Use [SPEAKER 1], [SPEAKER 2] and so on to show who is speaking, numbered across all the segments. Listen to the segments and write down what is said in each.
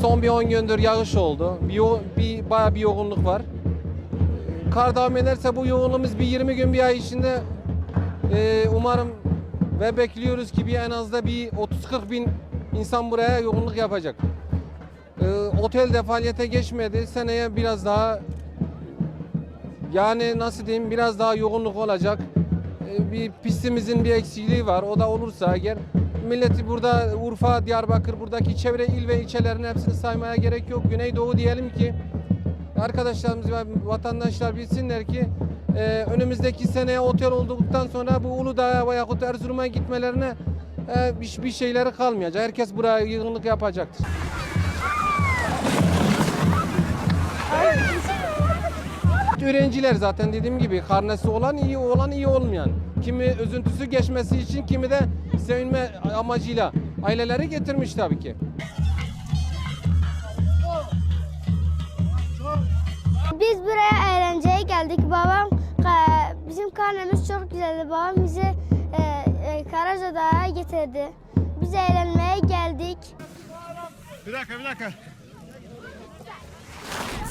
[SPEAKER 1] Son bir 10 gündür yağış oldu. Bir, bir bayağı bir yoğunluk var. Kar devam ederse bu yoğunluğumuz bir 20 gün bir ay içinde e, umarım ve bekliyoruz ki bir en az da bir 30-40 bin insan buraya yoğunluk yapacak. E, otel de faaliyete geçmedi. Seneye biraz daha yani nasıl diyeyim biraz daha yoğunluk olacak. E, bir pistimizin bir eksikliği var. O da olursa eğer milleti burada Urfa, Diyarbakır buradaki çevre il ve ilçelerin hepsini saymaya gerek yok. Güneydoğu diyelim ki arkadaşlarımız ve vatandaşlar bilsinler ki e, önümüzdeki seneye otel olduktan sonra bu Uludağ'a veyahut Erzurum'a gitmelerine e, bir, bir şeyleri kalmayacak. Herkes buraya yığınlık yapacaktır. Öğrenciler zaten dediğim gibi karnesi olan iyi olan iyi olmayan. Kimi üzüntüsü geçmesi için kimi de sevinme amacıyla aileleri getirmiş tabii ki.
[SPEAKER 2] Biz buraya eğlenceye geldik. Babam bizim karnemiz çok güzeldi. Babam bizi e, e, Karacadağ'a getirdi. Biz eğlenmeye geldik.
[SPEAKER 3] Bir dakika bir dakika.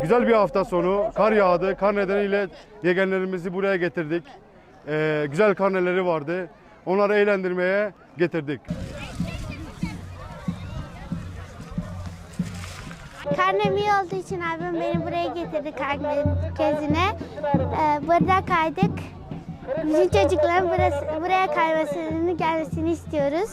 [SPEAKER 3] Güzel bir hafta sonu. Kar yağdı. Kar nedeniyle yegenlerimizi buraya getirdik. Ee, güzel karneleri vardı. Onları eğlendirmeye getirdik.
[SPEAKER 2] Karnem iyi olduğu için abim beni buraya getirdi merkezine. E, burada kaydık. Bizim çocukların burası, buraya kaymasını gelmesini istiyoruz.